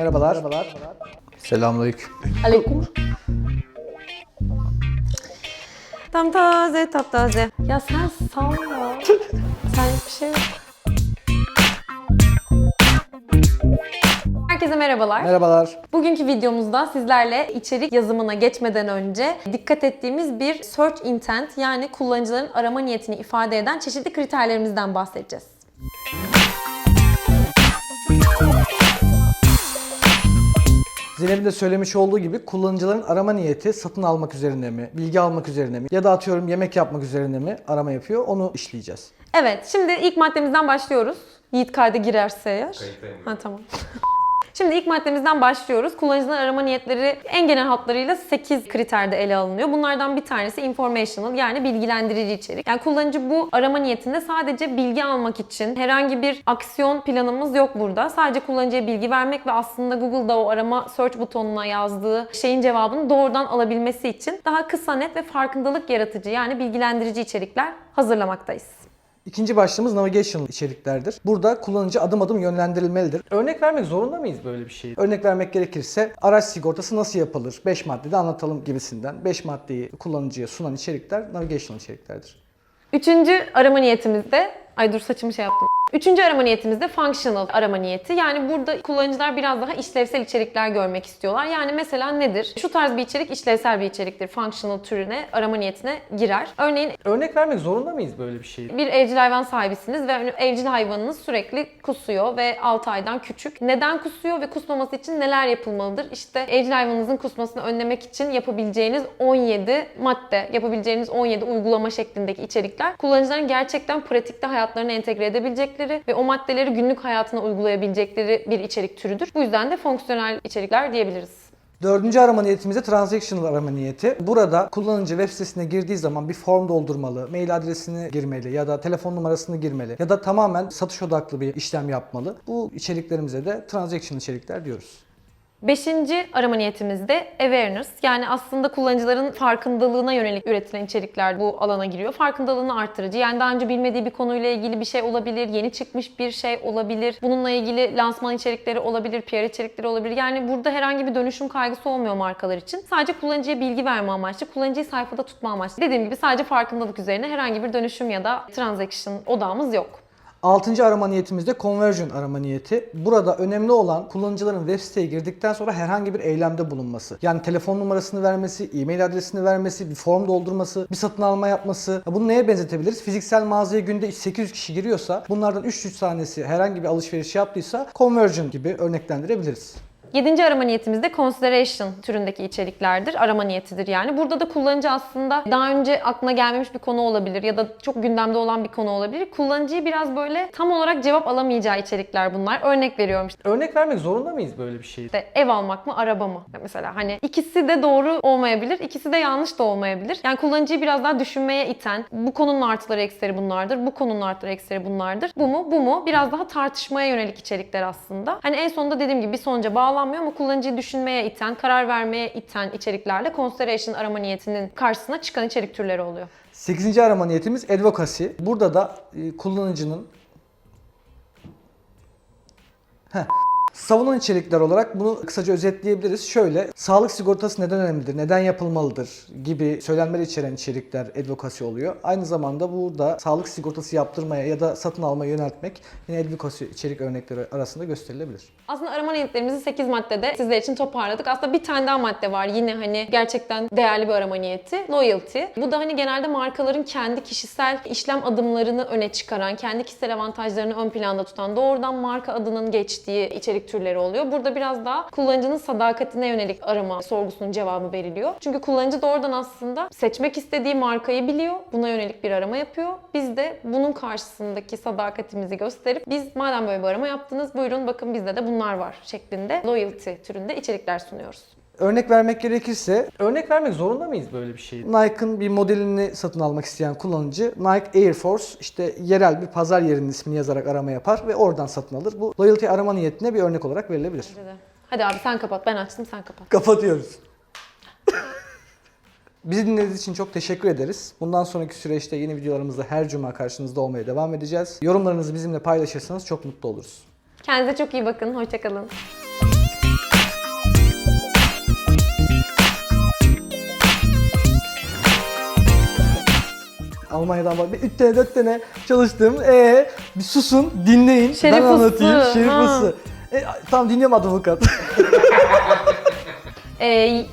Merhabalar. Merhabalar. Selamünaleyküm. Aleyküm. Tam taze, taptaze. Ya sen salla. sen bir şey. Herkese merhabalar. Merhabalar. Bugünkü videomuzda sizlerle içerik yazımına geçmeden önce dikkat ettiğimiz bir search intent yani kullanıcıların arama niyetini ifade eden çeşitli kriterlerimizden bahsedeceğiz. Zeynep'in de söylemiş olduğu gibi kullanıcıların arama niyeti satın almak üzerine mi, bilgi almak üzerine mi ya da atıyorum yemek yapmak üzerine mi arama yapıyor onu işleyeceğiz. Evet, şimdi ilk maddemizden başlıyoruz. Yiğit kayda girerse eğer. Kayıttayım. Ha tamam. Şimdi ilk maddemizden başlıyoruz. Kullanıcıların arama niyetleri en genel hatlarıyla 8 kriterde ele alınıyor. Bunlardan bir tanesi informational yani bilgilendirici içerik. Yani kullanıcı bu arama niyetinde sadece bilgi almak için herhangi bir aksiyon planımız yok burada. Sadece kullanıcıya bilgi vermek ve aslında Google'da o arama search butonuna yazdığı şeyin cevabını doğrudan alabilmesi için daha kısa net ve farkındalık yaratıcı yani bilgilendirici içerikler hazırlamaktayız. İkinci başlığımız navigational içeriklerdir. Burada kullanıcı adım adım yönlendirilmelidir. Örnek vermek zorunda mıyız böyle bir şeyi? Örnek vermek gerekirse araç sigortası nasıl yapılır? 5 maddede anlatalım gibisinden. 5 maddeyi kullanıcıya sunan içerikler navigational içeriklerdir. Üçüncü arama niyetimizde, ay dur saçımı şey yaptım. Üçüncü arama niyetimizde functional arama niyeti. Yani burada kullanıcılar biraz daha işlevsel içerikler görmek istiyorlar. Yani mesela nedir? Şu tarz bir içerik işlevsel bir içeriktir. Functional türüne, arama niyetine girer. Örneğin Örnek vermek zorunda mıyız böyle bir şeyi? bir evcil hayvan sahibisiniz ve evcil hayvanınız sürekli kusuyor ve 6 aydan küçük. Neden kusuyor ve kusmaması için neler yapılmalıdır? İşte evcil hayvanınızın kusmasını önlemek için yapabileceğiniz 17 madde, yapabileceğiniz 17 uygulama şeklindeki içerikler kullanıcıların gerçekten pratikte hayatlarına entegre edebilecekleri ve o maddeleri günlük hayatına uygulayabilecekleri bir içerik türüdür. Bu yüzden de fonksiyonel içerikler diyebiliriz. Dördüncü arama niyetimizde transactional arama niyeti. Burada kullanıcı web sitesine girdiği zaman bir form doldurmalı, mail adresini girmeli ya da telefon numarasını girmeli ya da tamamen satış odaklı bir işlem yapmalı. Bu içeriklerimize de transactional içerikler diyoruz. Beşinci arama niyetimizde awareness. Yani aslında kullanıcıların farkındalığına yönelik üretilen içerikler bu alana giriyor. Farkındalığını artırıcı. Yani daha önce bilmediği bir konuyla ilgili bir şey olabilir, yeni çıkmış bir şey olabilir. Bununla ilgili lansman içerikleri olabilir, PR içerikleri olabilir. Yani burada herhangi bir dönüşüm kaygısı olmuyor markalar için. Sadece kullanıcıya bilgi verme amaçlı, kullanıcıyı sayfada tutma amaçlı. Dediğim gibi sadece farkındalık üzerine herhangi bir dönüşüm ya da transaction odağımız yok. Altıncı arama niyetimizde conversion arama niyeti. Burada önemli olan kullanıcıların web siteye girdikten sonra herhangi bir eylemde bulunması. Yani telefon numarasını vermesi, e-mail adresini vermesi, bir form doldurması, bir satın alma yapması. Ya Bunu neye benzetebiliriz? Fiziksel mağazaya günde 800 kişi giriyorsa bunlardan 300 tanesi herhangi bir alışveriş yaptıysa conversion gibi örneklendirebiliriz. Yedinci arama niyetimiz de consideration türündeki içeriklerdir. Arama niyetidir yani. Burada da kullanıcı aslında daha önce aklına gelmemiş bir konu olabilir ya da çok gündemde olan bir konu olabilir. Kullanıcıyı biraz böyle tam olarak cevap alamayacağı içerikler bunlar. Örnek veriyorum işte. Örnek vermek zorunda mıyız böyle bir şeyi? İşte ev almak mı, araba mı? Mesela hani ikisi de doğru olmayabilir, ikisi de yanlış da olmayabilir. Yani kullanıcıyı biraz daha düşünmeye iten, bu konunun artıları eksileri bunlardır, bu konunun artıları eksileri bunlardır. Bu mu, bu mu? Biraz daha tartışmaya yönelik içerikler aslında. Hani en sonunda dediğim gibi bir sonuca bağlanmıyor ama kullanıcıyı düşünmeye iten, karar vermeye iten içeriklerle consideration arama niyetinin karşısına çıkan içerik türleri oluyor. Sekizinci arama niyetimiz advocacy. Burada da e, kullanıcının Heh. Savunan içerikler olarak bunu kısaca özetleyebiliriz. Şöyle, sağlık sigortası neden önemlidir, neden yapılmalıdır gibi söylenmeler içeren içerikler advokasi oluyor. Aynı zamanda burada sağlık sigortası yaptırmaya ya da satın almaya yöneltmek yine advokasi içerik örnekleri arasında gösterilebilir. Aslında arama niyetlerimizi 8 maddede sizler için toparladık. Aslında bir tane daha madde var yine hani gerçekten değerli bir arama niyeti. Loyalty. Bu da hani genelde markaların kendi kişisel işlem adımlarını öne çıkaran, kendi kişisel avantajlarını ön planda tutan, doğrudan marka adının geçtiği içerik türleri oluyor. Burada biraz daha kullanıcının sadakatine yönelik arama sorgusunun cevabı veriliyor. Çünkü kullanıcı doğrudan aslında seçmek istediği markayı biliyor. Buna yönelik bir arama yapıyor. Biz de bunun karşısındaki sadakatimizi gösterip biz madem böyle bir arama yaptınız buyurun bakın bizde de bunlar var şeklinde loyalty türünde içerikler sunuyoruz. Örnek vermek gerekirse, örnek vermek zorunda mıyız böyle bir şeyi? Nike'ın bir modelini satın almak isteyen kullanıcı Nike Air Force işte yerel bir pazar yerinin ismini yazarak arama yapar ve oradan satın alır. Bu loyalty arama niyetine bir örnek olarak verilebilir. Hadi abi sen kapat ben açtım sen kapat. Kapatıyoruz. Bizi dinlediğiniz için çok teşekkür ederiz. Bundan sonraki süreçte yeni videolarımızda her cuma karşınızda olmaya devam edeceğiz. Yorumlarınızı bizimle paylaşırsanız çok mutlu oluruz. Kendinize çok iyi bakın. Hoşçakalın. Almanya'dan bak. 3 tane 4 tane çalıştım. E bir susun dinleyin. Şerif ben anlatayım. Uslu, Şerif ha. Uslu. E, tamam dinliyorum avukat. Ee,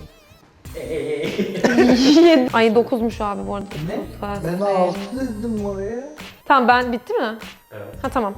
Ay 9'muş abi bu arada. Ne? Ben Ay. 6 dedim oraya. Tamam ben bitti mi? Evet. Ha tamam.